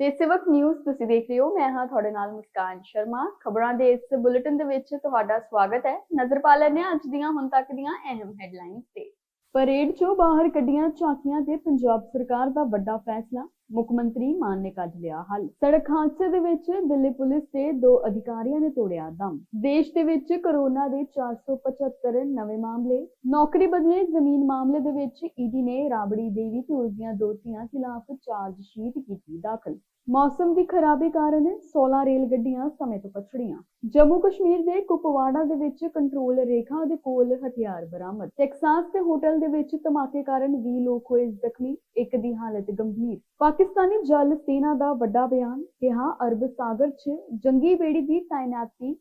ਤੇ ਸਿਵਕ ਨਿਊਜ਼ ਤੁਸੀਂ ਦੇਖ ਰਹੇ ਹੋ, ਮੈਂ ਹਾਂ ਤੁਹਾਡੇ ਨਾਲ ਮੁਸਕਾਨ ਸ਼ਰਮਾ। ਖਬਰਾਂ ਦੇ ਇਸ ਬੁਲੇਟਿਨ ਦੇ ਵਿੱਚ ਤੁਹਾਡਾ ਸਵਾਗਤ ਹੈ। ਨਜ਼ਰ ਪਾ ਲੈਂਦੇ ਹਾਂ ਅੱਜ ਦੀਆਂ, ਹੁਣ ਤੱਕ ਦੀਆਂ ਅਹਿਮ ਹੈਡਲਾਈਨਸ ਤੇ। ਪਰੇਡ 'ਚੋਂ ਬਾਹਰ ਕੱਢੀਆਂ ਝਾਕੀਆਂ ਤੇ ਪੰਜਾਬ ਸਰਕਾਰ ਦਾ ਵੱਡਾ ਫੈਸਲਾ। ਮੁੱਖ ਮੰਤਰੀ ਮਾਨ ਨੇ ਕੱਢ ਲਿਆ ਹੱਲ। ਸੜਕ ਹਾਦਸੇ ਦੇ ਵਿੱਚ ਦਿੱਲੀ ਪੁਲਿਸ ਦੇ ਦੋ ਅਧਿਕਾਰੀਆਂ ਨੇ ਤੋੜਿਆ ਦਮ। ਦੇਸ਼ ਦੇ ਵਿੱਚ ਕਰੋਨਾ ਦੇ 475 ਨਵੇਂ ਮਾਮਲੇ, ਨੌਕਰੀ ਬਦਲੇ ਜ਼ਮੀਨ ਮਾਮਲੇ ਦੇ ਵਿੱਚ ਈਡੀ ਨੇ ਰਾਬੜੀ ਦੇਵੀ ਤੇ ਉਸ ਦੀਆਂ ਦੋਤੀਆਂ ਖਿਲਾਫ ਚਾਰਜ ਸ਼ੀਟ ਕੀਤੀ ਦਾਖਲ। ਮੌਸਮ ਦੀ ਖਰਾਬੀ ਕਾਰਨ 16 ਰੇਲ ਗੱਡੀਆਂ ਸਮੇਂ ਤੋਂ ਪਛੜੀਆਂ। ਜੰਮੂ ਕਸ਼ਮੀਰ ਦੇ ਕੁਪਵਾੜਾ ਦੇ ਵਿੱਚ ਕੰਟਰੋਲ ਰੇਖਾ ਦੇ ਕੋਲ ਹਥਿਆਰ ਬਰਾਮਦ। ਟੈਕਸਾਸ ਦੇ ਹੋਟਲ ਦੇ ਵਿੱਚ ਧਮਾਕੇ ਕਾਰਨ 20 ਲੋਕ ਹੋਏ ਜ਼ਖਮੀ, ਇੱਕ ਦੀ ਹਾਲਤ ਗੰਭੀਰ। ਪਾਕਿਸਤਾਨੀ ਜਲ ਸੈਨਾ ਦਾ ਵੱਡਾ ਬਿਆਨ ਕਿਹਾ ਅਰਬ ਸਾਗਰ 'ਚ ਜੰਗੀ ਬੇੜੀ ਦੀ ਤਾਇਨਾਤੀ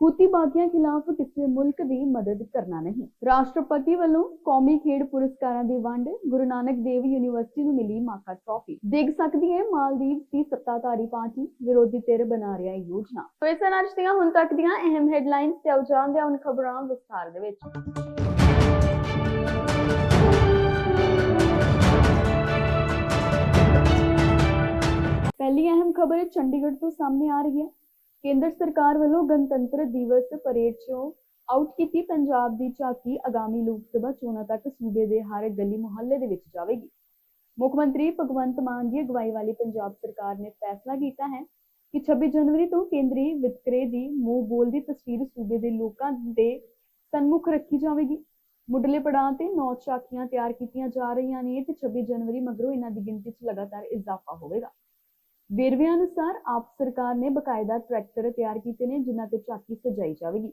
ਹੂਤੀ ਬਾਗੀਆਂ ਖਿਲਾਫ ਕਿਸੇ ਮੁਲਕ ਦੀ ਮਦਦ ਕਰਨਾ ਨਹੀਂ। ਰਾਸ਼ਟਰਪਤੀ ਵੱਲੋਂ ਕੌਮੀ ਖੇਡ ਪੁਰਸਕਾਰਾਂ ਦੀ ਵੰਡ ਗੁਰੂ ਨਾਨਕ ਦੇਵ ਯੂਨੀਵਰਸਿਟੀ ਨੂੰ ਮਿਲੀ ਮਾਕਾ ਟਰਾਫੀ। ਦੇਖ ਸਕਦੀ ਹੈ, ਮਾਲਦੀਵ ਦੀ ਸੱਤਾਧਾਰੀ ਪਾਰਟੀ ਵਿਰੋਧੀ ਧਿਰ ਬਣਾ ਰਿਹਾ ਯੋਜਨਾ। ਸੋ ਇਸ ਨਾਲ ਅੱਜ ਦੀਆਂ ਹੁਣ ਤੱਕ ਦੀਆਂ ਅਹਿਮ ਹੈਡਲਾਈਨਸ ਤੇ ਆਓ ਜਾਣਦੇ ਹਾਂ ਹੁਣ ਖਬਰਾਂ ਵਿਸਥਾਰ ਦੇ ਵਿੱਚ। ਪਹਿਲੀ ਅਹਿਮ ਖਬਰ ਚੰਡੀਗੜ੍ਹ ਤੋਂ ਸਾਹਮਣੇ ਆ ਰਹੀ ਹੈ। ਕੇਂਦਰ ਸਰਕਾਰ ਵੱਲੋਂ ਗਣਤੰਤਰ ਦਿਵਸ ਪਰੇਡ 'ਚੋਂ ਆਊਟ ਕੀਤੀ ਪੰਜਾਬ ਦੀ ਝਾਕੀ ਆਗਾਮੀ ਲੋਕ ਸਭਾ ਚੋਣਾਂ ਤੱਕ ਸੂਬੇ ਦੇ ਹਰ ਗਲੀ ਮੁਹੱਲੇ ਦੇ ਵਿੱਚ ਜਾਵੇਗੀ। ਮੁੱਖ ਮੰਤਰੀ ਭਗਵੰਤ ਮਾਨ ਦੀ ਅਗਵਾਈ ਵਾਲੀ ਪੰਜਾਬ ਸਰਕਾਰ ਨੇ ਫੈਸਲਾ ਕੀਤਾ ਹੈ ਕਿ 26 ਜਨਵਰੀ ਤੋਂ ਕੇਂਦਰੀ ਵਿਤਕਰੇ ਦੀ ਮੂੰਹ ਬੋਲਦੀ ਤਸਵੀਰ ਸੂਬੇ ਦੇ ਲੋਕਾਂ ਦੇ ਸਨਮੁਖ ਰੱਖੀ ਜਾਵੇਗੀ। ਮੁੱਢਲੇ ਪੜਾਅ ਤੇ ਨੌ ਝਾਕੀਆਂ ਤਿਆਰ ਕੀਤੀਆਂ ਜਾ ਰਹੀਆਂ ਨੇ ਤੇ 26 ਜਨਵਰੀ ਮਗਰੋਂ ਇਹਨਾਂ ਦੀ ਗਿਣਤੀ 'ਚ ਲਗਾਤਾਰ ਇਜ਼ਾਫਾ ਹੋਵੇਗਾ। ਵੇਰਵਿਆਂ ਅਨੁਸਾਰ ਆਪ ਸਰਕਾਰ ਨੇ ਬਕਾਇਦਾ ਟਰੈਕਟਰ ਤਿਆਰ ਕੀਤੇ ਨੇ, ਜਿਨ੍ਹਾਂ ਤੇ ਝਾਕੀ ਸਜਾਈ ਜਾਵੇਗੀ।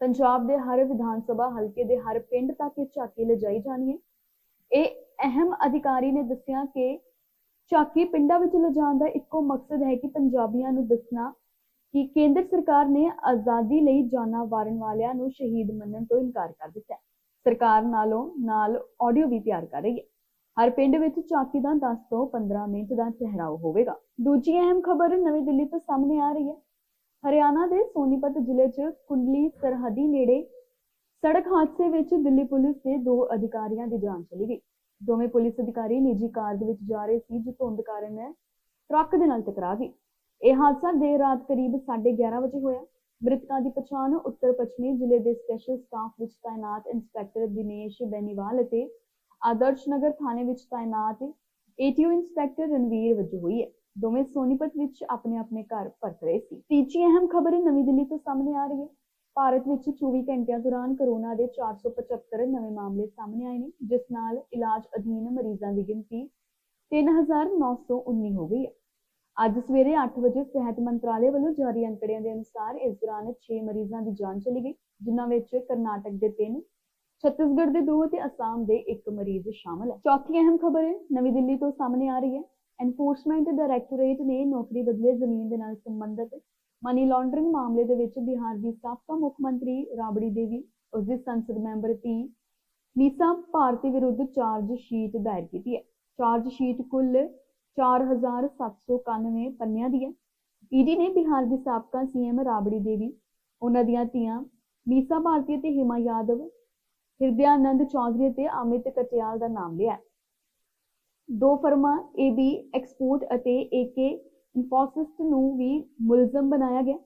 ਪੰਜਾਬ ਦੇ ਹਰ ਵਿਧਾਨ ਸਭਾ ਹਲਕੇ ਦੇ ਹਰ ਪਿੰਡ ਤੱਕ ਇਹ ਝਾਕੀ ਲਿਜਾਈ ਜਾਣੀ ਹੈ। ਇਹ ਅਹਿਮ ਅਧਿਕਾਰੀ ਨੇ ਦੱਸਿਆ ਕਿ ਝਾਕੀ ਪਿੰਡਾਂ ਵਿੱਚ ਲਿਜਾਣ ਦਾ ਇੱਕੋ ਮਕਸਦ ਹੈ ਕਿ ਪੰਜਾਬੀਆਂ ਨੂੰ ਦੱਸਣਾ ਕਿ ਕੇਂਦਰ ਸਰਕਾਰ ਨੇ ਆਜ਼ਾਦੀ ਲਈ ਜਾਨਾਂ ਵਾਰਨ ਵਾਲਿਆਂ ਨੂੰ ਸ਼ਹੀਦ ਮੰਨਣ ਤੋਂ ਇਨਕਾਰ ਕਰ ਦਿੱਤਾ ਹੈ। ਸਰਕਾਰ ਨਾਲੋਂ ਨਾਲ ਆਡੀਓ ਵੀ ਤਿਆਰ ਕਰ ਰਹੀ ਹੈ। ਹਰ ਪਿੰਡ ਵਿੱਚ ਝਾਕੀ ਦਾ 10 ਤੋਂ 15 ਮਿੰਟ ਦਾ ਠਹਿਰਾਓ ਹੋਵੇਗਾ। ਦੂਜੀ ਅਹਿਮ ਖਬਰ ਨਵੀਂ ਦਿੱਲੀ ਤੋਂ ਸਾਹਮਣੇ ਆ ਰਹੀ ਹੈ। ਹਰਿਆਣਾ ਦੇ ਸੋਨੀਪਤ ਜ਼ਿਲ੍ਹੇ 'ਚ ਕੁੰਡਲੀ ਸਰਹੱਦੀ ਨੇੜੇ ਸੜਕ ਹਾਦਸੇ ਵਿੱਚ ਦਿੱਲੀ ਪੁਲਿਸ ਦੇ ਦੋ ਅਧਿਕਾਰੀਆਂ ਦੀ ਜਾਨ ਚਲੀ ਗਈ। ਦੋਵੇਂ ਪੁਲਿਸ ਅਧਿਕਾਰੀ ਨਿੱਜੀ ਕਾਰ ਦੇ ਵਿੱਚ ਜਾ ਰਹੇ ਸੀ ਜੋ ਧੁੰਦ ਕਾਰਨ ਟਰੱਕ ਦੇ ਨਾਲ ਟਕਰਾ ਗਈ। ਇਹ ਹਾਦਸਾ ਦੇਰ ਰਾਤ ਕਰੀਬ 11:30 ਵਜੇ ਹੋਇਆ। ਮ੍ਰਿਤਕਾਂ ਦੀ ਪਛਾਣ ਉੱਤਰ ਪੱਛਮੀ ਜ਼ਿਲ੍ਹੇ ਦੇ ਸਪੈਸ਼ਲ ਸਟਾਫ ਵਿੱਚ ਤਾਇਨਾਤ ਇੰਸਪੈਕਟਰ ਦਿਨੇਸ਼ ਬੈਨੀਵਾਲ ਅਤੇ ਆਦਰਸ਼ ਨਗਰ ਥਾਣੇ ਵਿੱਚ ਤਾਇਨਾਤ ਏਟੀਓ ਇੰਸਪੈਕਟਰ ਰਣਵੀਰ ਵਜੋਂ ਹੋਈ ਹੈ। ਦੋਵੇਂ ਸੋਨੀਪਤ ਵਿੱਚ ਆਪਣੇ ਆਪਣੇ ਘਰ ਪਰਤ ਰਹੇ ਸੀ। ਤੀਜੀ ਅਹਿਮ ਖਬਰ ਨਵੀਂ ਦਿੱਲੀ ਤੋਂ ਸਾਹਮਣੇ ਆ ਰਹੀ ਹੈ। ਭਾਰਤ ਵਿੱਚ 24 ਘੰਟਿਆਂ ਦੌਰਾਨ ਕਰੋਨਾ ਦੇ 475 ਨਵੇਂ ਮਾਮਲੇ ਸਾਹਮਣੇ ਆਏ ਨੇ, ਜਿਸ ਨਾਲ ਇਲਾਜ ਅਧੀਨ ਮਰੀਜ਼ਾਂ ਦੀ ਗਿਣਤੀ 3919 ਹੋ ਗਈ ਹੈ। ਅੱਜ ਸਵੇਰੇ 8 ਵਜੇ ਸਿਹਤ ਮੰਤਰਾਲੇ ਵੱਲੋਂ ਜਾਰੀ ਅੰਕੜਿਆਂ ਦੇ ਅਨੁਸਾਰ ਇਸ ਦੌਰਾਨ 6 ਮਰੀਜ਼ਾਂ ਦੀ ਜਾਨ ਚਲੀ ਗਈ, ਜਿਨ੍ਹਾਂ ਵਿੱਚ ਕਰਨਾਟਕ ਦੇ 3 ਛੱਤੀਸਗੜ੍ਹ ਦੇ ਦੋ ਅਤੇ ਅਸਾਮ ਦੇ ਇੱਕ ਮਰੀਜ਼ ਸ਼ਾਮਲ ਹੈ। ਚੌਥੀ ਅਹਿਮ ਖਬਰ ਹੈ, ਨਵੀਂ ਦਿੱਲੀ ਤੋਂ ਸਾਹਮਣੇ ਆ ਰਹੀ ਹੈ। ਐਨਫੋਰਸਮੈਂਟ ਡਾਇਰੈਕਟੋਰੇਟ ਨੇ ਨੌਕਰੀ ਬਦਲੇ ਜ਼ਮੀਨ ਦੇ ਨਾਲ ਸੰਬੰਧਿਤ ਮਨੀ ਲਾਂਡਰਿੰਗ ਮਾਮਲੇ ਦੇ ਵਿੱਚ ਬਿਹਾਰ ਦੀ ਸਾਬਕਾ ਮੁੱਖ ਮੰਤਰੀ ਰਾਬੜੀ ਦੇਵੀ, ਉਸ ਦੀ ਸੰਸਦ ਮੈਂਬਰ ਧੀ ਮੀਸਾ ਭਾਰਤੀ ਵਿਰੁੱਧ ਚਾਰਜ ਸ਼ੀਟ ਦਾਇਰ ਕੀਤੀ ਹੈ। ਚਾਰਜ ਸ਼ੀਟ ਕੁੱਲ 4791 ਪੰਨਿਆਂ ਦੀ ਹੈ। ਈਡੀ ਨੇ ਬਿਹਾਰ ਦੀ ਸਾਬਕਾ ਸੀਐਮ ਰਾਬੜੀ ਦੇਵੀ, ਉਹਨਾਂ ਦੀਆਂ ਧੀਆਂ ਮੀਸਾ ਭਾਰਤੀ ਅਤੇ ਹਿਮਾ ਯਾਦਵ ਹਿਰਦਿਆਨੰਦ ਚੌਧਰੀ ਤੇ ਅਮਿਤ ਕਟਿਆਲ ਦਾ ਨਾਮ ਲਿਆ। ਦੋ ਫਰਮਾਂ ਏਬੀ ਐਕਸਪੋਰਟ ਅਤੇ ਏਕੇ ਇਨਫੋਸਿਸ ਨੂੰ ਵੀ ਮੁਲਜ਼ਮ ਬਣਾਇਆ ਗਿਆ।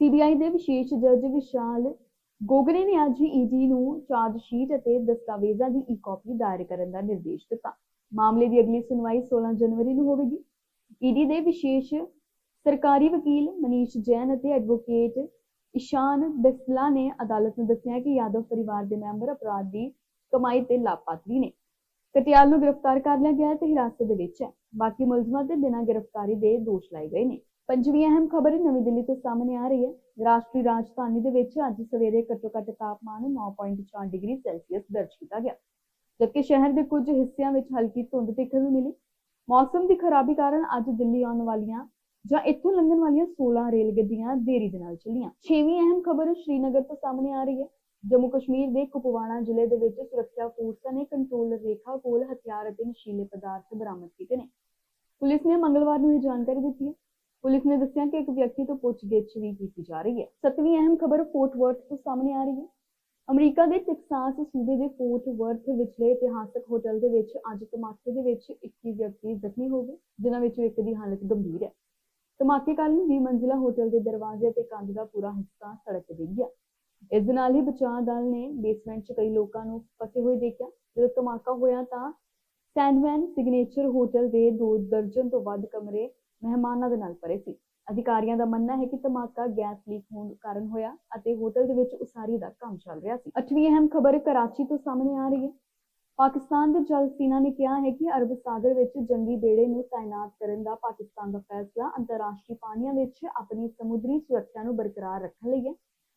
ਸੀਬੀਆਈ ਦੇ ਵਿਸ਼ੇਸ਼ ਜੱਜ ਵਿਸ਼ਾਲ ਗੋਗਰੇ ਨੇ ਅੱਜ ਈਡੀ ਨੂੰ ਚਾਰਜ ਸ਼ੀਟ ਅਤੇ ਦਸਤਾਵੇਜ਼ਾਂ ਦੀ ਈ ਕਾਪੀ ਦਾਇਰ ਕਰਨ ਦਾ ਨਿਰਦੇਸ਼ ਦਿੱਤਾ। ਮਾਮਲੇ ਦੀ ਅਗਲੀ ਸੁਣਵਾਈ 16 ਜਨਵਰੀ ਨੂੰ ਹੋਵੇਗੀ। ਈਡੀ ਦੇ ਵਿਸ਼ੇਸ਼ ਸਰਕਾਰੀ ਵਕੀਲ ਮਨੀਸ਼ ਜੈਨ ਅਤੇ ਐਡਵੋਕੇਟ ਇਸ਼ਾਨ ਬਿਸਲਾ ਨੇ ਅਦਾਲਤ ਨੂੰ ਦੱਸਿਆ ਕਿ ਯਾਦਵ ਪਰਿਵਾਰ ਦੇ ਮੈਂਬਰ ਅਪਰਾਧ ਦੀ ਕਮਾਈ ਤੇ ਲਾਭਪਾਤਰੀ ਨੇ। ਕਟਿਆਲ ਨੂੰ ਗ੍ਰਿਫਤਾਰ ਕਰ ਲਿਆ ਗਿਆ ਤੇ ਹਿਰਾਸਤ ਦੇ ਵਿੱਚ ਹੈ। ਬਾਕੀ ਮੁਲਜ਼ਮਾਂ ਤੇ ਬਿਨਾਂ ਗ੍ਰਿਫਤਾਰੀ ਦੇ ਦੋਸ਼ ਲਾਏ ਗਏ ਨੇ। ਪੰਜਵੀਂ ਅਹਿਮ ਖਬਰ ਨਵੀਂ ਦਿੱਲੀ ਤੋਂ ਸਾਹਮਣੇ ਆ ਰਹੀ ਹੈ। ਰਾਸ਼ਟਰੀ ਰਾਜਧਾਨੀ ਦੇ ਵਿੱਚ ਅੱਜ ਸਵੇਰੇ ਘੱਟੋ-ਘੱਟ ਤਾਪਮਾਨ 9.4 ਡਿਗਰੀ ਸੈਲਸੀਅਸ ਦਰਜ ਕੀਤਾ ਗਿਆ। ਜਦਕਿ ਸ਼ਹਿਰ ਦੇ ਕੁਝ ਹਿੱਸਿਆਂ ਵਿੱਚ ਹਲਕੀ ਧੁੰਦ ਦੇਖਣ ਨੂੰ ਮਿਲੀ। ਮੌਸਮ ਦੀ ਖਰਾਬੀ ਕਾਰਨ ਅੱਜ ਦਿੱਲੀ ਆਉਣ ਵਾਲੀਆਂ ਜਾਂ ਇੱਥੋਂ ਲੰਘਣ ਵਾਲੀਆਂ 16 ਰੇਲ ਗੱਡੀਆਂ ਦੇਰੀ ਦੇ ਨਾਲ ਚੱਲੀਆਂ। ਛੇਵੀਂ ਅਹਿਮ ਖਬਰ ਸ਼੍ਰੀਨਗਰ ਤੋਂ ਸਾਹਮਣੇ ਆ ਰਹੀ ਹੈ। ਜੰਮੂ ਕਸ਼ਮੀਰ ਦੇ ਕੁਪਵਾੜਾ ਜ਼ਿਲ੍ਹੇ ਦੇ ਵਿੱਚ ਸੁਰੱਖਿਆ ਫੋਰਸਾਂ ਨੇ ਕੰਟਰੋਲ ਰੇਖਾ ਕੋਲ ਹਥਿਆਰ ਅਤੇ ਨਸ਼ੀਲੇ ਪਦਾਰਥ ਬਰਾਮਦ ਕੀਤੇ ਨੇ। ਪੁਲਿਸ ਨੇ ਮੰਗਲਵਾਰ ਨੂੰ ਇਹ ਜਾਣਕਾਰੀ ਦਿੱਤੀ ਹੈ। ਪੁਲਿਸ ਨੇ ਦੱਸਿਆ ਕਿ ਇੱਕ ਵਿਅਕਤੀ ਤੋਂ ਪੁੱਛਗਿੱਛ ਵੀ ਕੀਤੀ ਜਾ ਰਹੀ ਹੈ। ਸੱਤਵੀਂ ਅਹਿਮ ਖਬਰ ਫੋਰਟ ਵਰਥ ਤੋਂ ਸਾਹਮਣੇ ਆ ਰਹੀ ਹੈ। ਅਮਰੀਕਾ ਦੇ ਟੈਕਸਾਸ ਸੂਬੇ ਦੇ ਫੋਰਟ ਵਰਥ ਵਿਚਲੇ ਇਤਿਹਾਸਕ ਹੋਟਲ ਦੇ ਵਿੱਚ ਅੱਜ ਧਮਾਕੇ ਦੇ ਵਿੱਚ 21 ਵਿਅਕਤੀ ਜ਼ਖਮੀ ਹੋ ਗਏ, ਜਿਨ੍ਹਾਂ ਵਿੱਚੋਂ ਇੱਕ ਦੀ ਹਾਲਤ ਗੰਭੀਰ ਹੈ। ਧਮਾਕੇ ਕਾਰਨ 20 ਮੰਜ਼ਿਲਾ ਹੋਟਲ ਦੇ ਦਰਵਾਜ਼ੇ ਤੇ ਕੰਧ ਦਾ ਪੂਰਾ ਹਿੱਸਾ ਸੜਕ ਤੇ ਗਿਆ। ਇਸ ਦੇ ਨਾਲ ਹੀ ਬਚਾਅ ਦਲ ਨੇ ਬੇਸਮੈਂਟ 'ਚ ਕਈ ਲੋਕਾਂ ਨੂੰ ਫਸੇ ਹੋਏ ਦੇਖਿਆ। ਜਦੋਂ ਧਮਾਕਾ ਹੋਇਆ ਤਾਂ ਸੈਂਡਮੈਨ ਸਿਗਨੇਚਰ ਹੋਟਲ ਦੇ ਦੋ ਦਰਜਨ ਤੋਂ ਵੱਧ ਕਮਰੇ ਮਹਿਮਾਨਾਂ ਦੇ ਨਾਲ ਭਰੇ ਸੀ। ਅਧਿਕਾਰੀਆਂ ਦਾ ਮੰਨਣਾ ਹੈ ਕਿ ਧਮਾਕਾ ਗੈਸ ਲੀਕ ਹੋਣ ਕਾਰਨ ਹੋਇਆ ਅਤੇ ਹੋਟਲ ਦੇ ਵਿੱਚ ਉਸਾਰੀ ਦਾ ਕੰਮ ਚੱਲ ਰਿਹਾ ਸੀ। ਅੱਠਵੀਂ ਅਹਿਮ ਖਬਰ ਕਰਾਚੀ ਤੋਂ ਸਾਹਮਣੇ ਆ ਰਹੀ ਹੈ। ਪਾਕਿਸਤਾਨ ਦੇ ਜਲ ਸੈਨਾ ਨੇ ਕਿਹਾ ਹੈ ਕਿ ਅਰਬ ਸਾਗਰ ਵਿੱਚ ਜੰਗੀ ਬੇੜੇ ਨੂੰ ਤਾਇਨਾਤ ਕਰਨ ਦਾ ਪਾਕਿਸਤਾਨ ਦਾ ਫੈਸਲਾ ਅੰਤਰਰਾਸ਼ਟਰੀ ਪਾਣੀਆਂ ਵਿੱਚ ਆਪਣੀ ਸਮੁੰਦਰੀ ਸੁਰੱਖਿਆ ਨੂੰ ਬਰਕਰਾਰ ਰੱਖਣ ਲਈ ਹੈ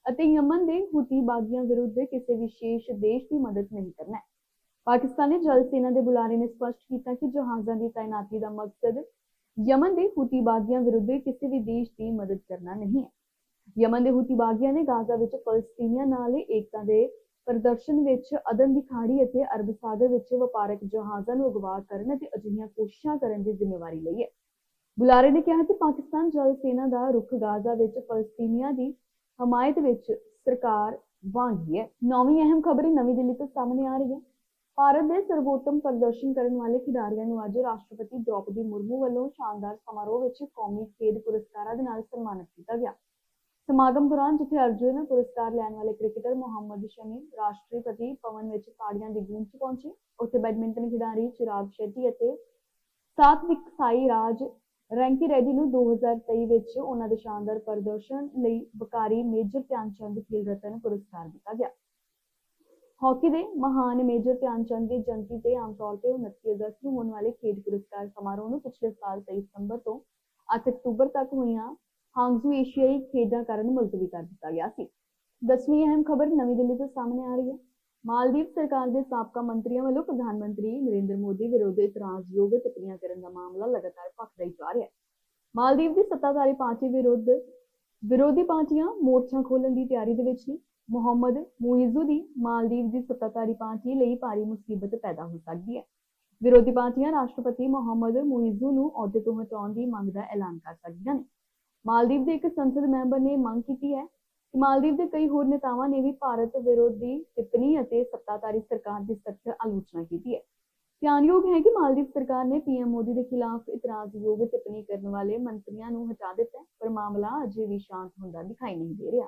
ਅਤੇ ਯਮਨ ਦੇ ਹੁਤੀ ਬਾਗੀਆਂ ਵਿਰੁੱਧ ਕਿਸੇ ਵਿਸ਼ੇਸ਼ ਦੇਸ਼ ਦੀ ਮਦਦ ਨਹੀਂ ਕਰਨਾ ਹੈ। ਪਾਕਿਸਤਾਨੀ ਜਲ ਸੈਨਾ ਦੇ ਬੁਲਾਰੇ ਨੇ ਸਪਸ਼ਟ ਕੀਤਾ ਕਿ ਜਹਾਜ਼ਾਂ ਦੀ ਤਾਇਨਾਤੀ ਦਾ ਮਕਸਦ ਯਮਨ ਦੇ ਹੁਤੀ ਬਾਗੀਆਂ ਵਿਰੁੱਧ ਕਿਸੇ ਵੀ ਦੇਸ਼ ਦੀ ਮਦਦ ਕਰਨਾ ਨਹੀਂ ਹੈ। ਯਮਨ ਦੇ ਹੁਤੀ ਬਾਗੀਆਂ ਨੇ ਗਾਜ਼ਾ ਵਿੱਚ ਫਲਸਤੀਨੀਆਂ ਨਾਲ ਏਕਤਾ ਦੇ ਪ੍ਰਦਰਸ਼ਨ ਵਿੱਚ ਅਦਨ ਦੀ ਖਾੜੀ ਅਤੇ ਅਰਬ ਸਾਗਰ ਵਿੱਚ ਵਪਾਰਕ ਜਹਾਜ਼ਾਂ ਨੂੰ ਅਗਵਾ ਕਰਨ ਅਤੇ ਅਜਿਹੀਆਂ ਕੋਸ਼ਿਸ਼ਾਂ ਕਰਨ ਦੀ ਜ਼ਿੰਮੇਵਾਰੀ ਲਈ ਹੈ। ਬੁਲਾਰੇ ਨੇ ਕਿਹਾ ਕਿ ਪਾਕਿਸਤਾਨ ਜਲ ਸੈਨਾ ਦਾ ਰੁਖ ਗਾਜ਼ਾ ਵਿੱਚ ਫਲਸਤੀਨੀਆਂ ਦੀ ਹਮਾਇਤ ਵਿੱਚ ਸਰਕਾਰ ਵਾਂਗੀ ਹੈ ਨੌਵੀਂ ਅਹਿਮ ਖਬਰ ਨਵੀਂ ਦਿੱਲੀ ਤੋਂ ਸਾਹਮਣੇ ਆ ਰਹੀ ਹੈ। ਭਾਰਤ ਦੇ ਸਰਵੋਤਮ ਪ੍ਰਦਰਸ਼ਨ ਕਰਨ ਵਾਲੇ ਖਿਡਾਰੀਆਂ ਨੂੰ ਅੱਜ ਰਾਸ਼ਟਰਪਤੀ ਦ੍ਰੋਪਦੀ ਮੁਰਮੂ ਵੱਲੋਂ ਸ਼ਾਨਦਾਰ ਸਮਾਰੋਹ ਵਿੱਚ ਕੌਮੀ ਖੇਡ ਪੁਰਸਕਾਰਾਂ ਦੇ ਨਾਲ ਸਨਮਾਨਿਤ ਕੀਤਾ ਗਿਆ। ਸਮਾਗਮ ਦੌਰਾਨ ਜਿੱਥੇ ਅਰਜੁਨ ਪੁਰਸਕਾਰ ਲੈਣ ਵਾਲੇ ਕ੍ਰਿਕਟਰ ਮੁਹੰਮਦ ਸ਼ਮੀ ਰਾਸ਼ਟਰਪਤੀ ਭਵਨ ਵਿੱਚ ਤਾੜੀਆਂ ਦੀ ਗੂੰਜ 'ਚ ਉੱਥੇ ਬੈਡਮਿੰਟਨ ਖਿਡਾਰੀ ਚਿਰਾਗ ਸ਼ੈੱਟੀ ਅਤੇ ਸਾਤਵਿਕ ਸਾਈ ਰਾਜ ਰੈਂਕੀ ਰੈਡੀ ਨੂੰ 2023 ਵਿੱਚ ਉਹਨਾਂ ਦੇ ਸ਼ਾਨਦਾਰ ਪ੍ਰਦਰਸ਼ਨ ਲਈ ਬਕਾਰੀ ਮੇਜਰ ਧਿਆਨਚੰਦ ਖੇਲ ਰਤਨ ਪੁਰਸਕਾਰ ਦਿੱਤਾ ਗਿਆ। ਹਾਕੀ ਦੇ ਮਹਾਨ ਮੇਜਰ ਧਿਆਨਚੰਦ ਦੀ ਜਯੰਤੀ ਤੇ ਆਮ ਤੌਰ ਤੇ 29 ਅਗਸਤ ਨੂੰ ਹੋਣ ਵਾਲੇ ਖੇਡ ਪੁਰਸਕਾਰ ਸਮਾਰੋਹ ਨੂੰ ਪਿਛਲੇ ਸਾਲ 23 ਸਤੰਬਰ ਤੋਂ 8 ਅਕਤੂਬਰ ਤੱਕ ਹੋਈਆਂ ਹਾਂਗਜ਼ੂ ਏਸ਼ੀਆਈ ਖੇਡਾਂ ਕਾਰਨ ਮੁਲਤਵੀ ਕਰ ਦਿੱਤਾ ਗਿਆ ਸੀ। ਦਸਵੀਂ ਅਹਿਮ ਖਬਰ ਨਵੀਂ ਦਿੱਲੀ ਤੋਂ ਸਾਹਮਣੇ ਆ ਰਹੀ ਹੈ। ਮਾਲਦੀਵ ਸਰਕਾਰ ਦੇ ਸਾਬਕਾ ਮੰਤਰੀਆਂ ਵੱਲੋਂ ਪ੍ਰਧਾਨ ਮੰਤਰੀ ਨਰਿੰਦਰ ਮੋਦੀ ਵਿਰੁੱਧ ਇਤਰਾਜ਼ਯੋਗ ਟਿੱਪਣੀਆਂ ਕਰਨ ਦਾ ਮਾਮਲਾ ਲਗਾਤਾਰ ਭਖਦਾ ਹੀ ਜਾ ਰਿਹਾ ਹੈ। ਮਾਲਦੀਵ ਦੀ ਸੱਤਾਧਾਰੀ ਪਾਰਟੀ ਵਿਰੁੱਧ ਵਿਰੋਧੀ ਪਾਰਟੀਆਂ ਮੋਰਚਾ ਖੋਲਣ ਦੀ ਤਿਆਰੀ ਦੇ ਵਿੱਚ ਨੇ। ਮੁਹੰਮਦ ਮੁਇਜ਼ੂ ਦੀ ਮਾਲਦੀਵ ਦੀ ਸੱਤਾਧਾਰੀ ਪਾਰਟੀ ਲਈ ਭਾਰੀ ਮੁਸੀਬਤ ਪੈਦਾ ਹੋ ਸਕਦੀ ਹੈ। ਵਿਰੋਧੀ ਪਾਰਟੀਆਂ ਰਾਸ਼ਟਰਪਤੀ ਮੁਹੰਮਦ ਮੁਇਜ਼ੂ ਨੂੰ ਅਹੁਦੇ ਤੋਂ ਹਟਾਉਣ ਦੀ ਮੰਗ ਦਾ ਐਲਾਨ ਕਰ ਸਕਦੀਆਂ ਨੇ। ਮਾਲਦੀਵ ਦੇ ਇੱਕ ਸੰਸਦ ਮੈਂਬਰ ਨੇ ਮੰਗ ਕੀਤੀ ਹੈ ਕਿ ਮਾਲਦੀਵ ਦੇ ਕਈ ਹੋਰ ਨੇਤਾਵਾਂ ਨੇ ਵੀ ਭਾਰਤ ਵਿਰੋਧੀ ਟਿੱਪਣੀ ਅਤੇ ਸੱਤਾਧਾਰੀ ਸਰਕਾਰ ਦੀ ਸਖਤ ਆਲੋਚਨਾ ਕੀਤੀ ਹੈ। ਧਿਆਨਯੋਗ ਹੈ ਕਿ ਮਾਲਦੀਵ ਸਰਕਾਰ ਨੇ ਪੀਐਮ ਮੋਦੀ ਦੇ ਖਿਲਾਫ ਇਤਰਾਜ਼ਯੋਗ ਟਿੱਪਣੀ ਕਰਨ ਵਾਲੇ ਮੰਤਰੀਆਂ ਨੂੰ ਹਟਾ ਦਿੱਤਾ ਪਰ ਮਾਮਲਾ ਅਜੇ ਵੀ ਸ਼ਾਂਤ ਹੁੰਦਾ ਦਿਖਾਈ ਨਹੀਂ ਦੇ ਰਿਹਾ।